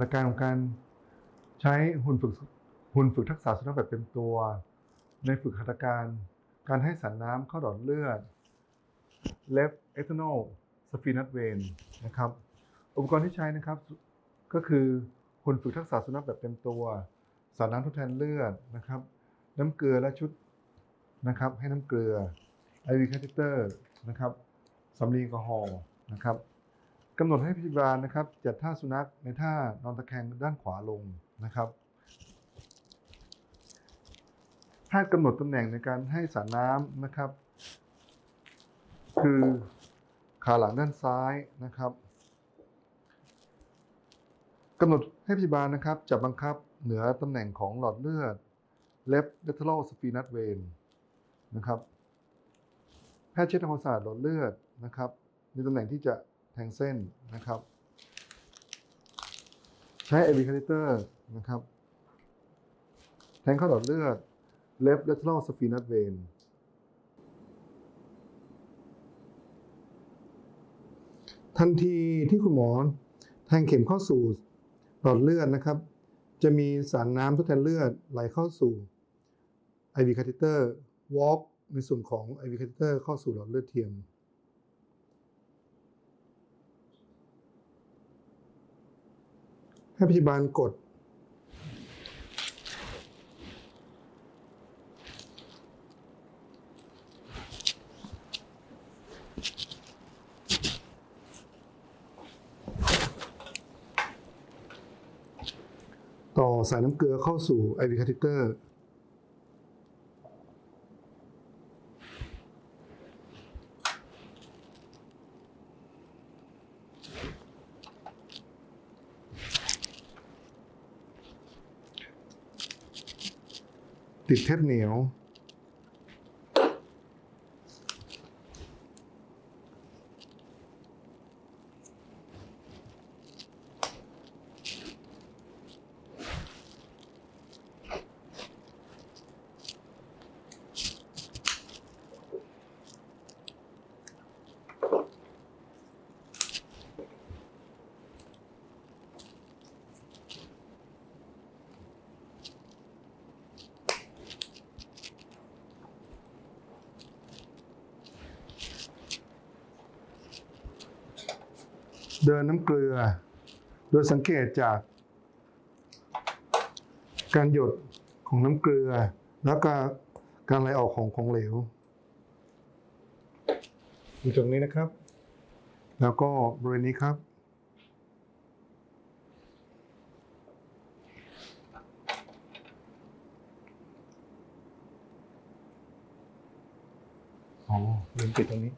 หลักการของการใช้หุ่นฝึกหุ่นฝึกทักษะสุนัขแบบเต็มตัว ในฝึกหัตถการ การให้สารน้ำเข้าหลอดเลือด left external spinous vein นะครับอุปกรณ์ที่ใช้นะครับก็คือหุ่นฝึกทักษะสุนัขแบบเต็มตัว สารน้ำทดแทนเลือดนะครับ น้ำเกลือและชุดนะครับให้น้ำเกลือ IV catheter นะครับสำลีแอลกอฮอล์นะครับ กำหนดให้พยาบาลนะครับ จัดท่าสุนัขในท่านอนตะแคงด้านขวาลงนะครับแพทย์กำหนดตำแหน่งในการให้สารน้ำนะครับ คือขาหลังด้านซ้ายนะครับกำหนดให้พยาบาลนะครับ จับบังคับเหนือตำแหน่งของหลอดเลือด left lateral venous vein นะครับแพทย์เช็ดทำความสะอาดหลอดเลือดนะครับ ในตำแหน่งที่จะ ทงเส้นนะครับ ใช้ AV catheter นะครับแทงเข้าหลอดเลือด left lateral venous vein ทันทีที่คุณหมอแทงเข็มเข้าสู่หลอดเลือดนะครับ จะมีสารน้ำทดแทนเลือดไหลเข้าสู่ IV catheter walk ในส่วนของ IV catheter เข้าสู่หลอดเลือดเทียม ให้พยาบาลกด ต่อสายน้ำเกลือเข้าสู่ IV catheter ติดเทปเหนียว เดินน้ำเกลือ โดยสังเกตจาก การหยดของน้ำเกลือ แล้วก็การไหลออกของของเหลวอยู่ตรงนี้นะครับ แล้วก็บริเวณนี้ครับ อ๋อลืมปิดตรงนี้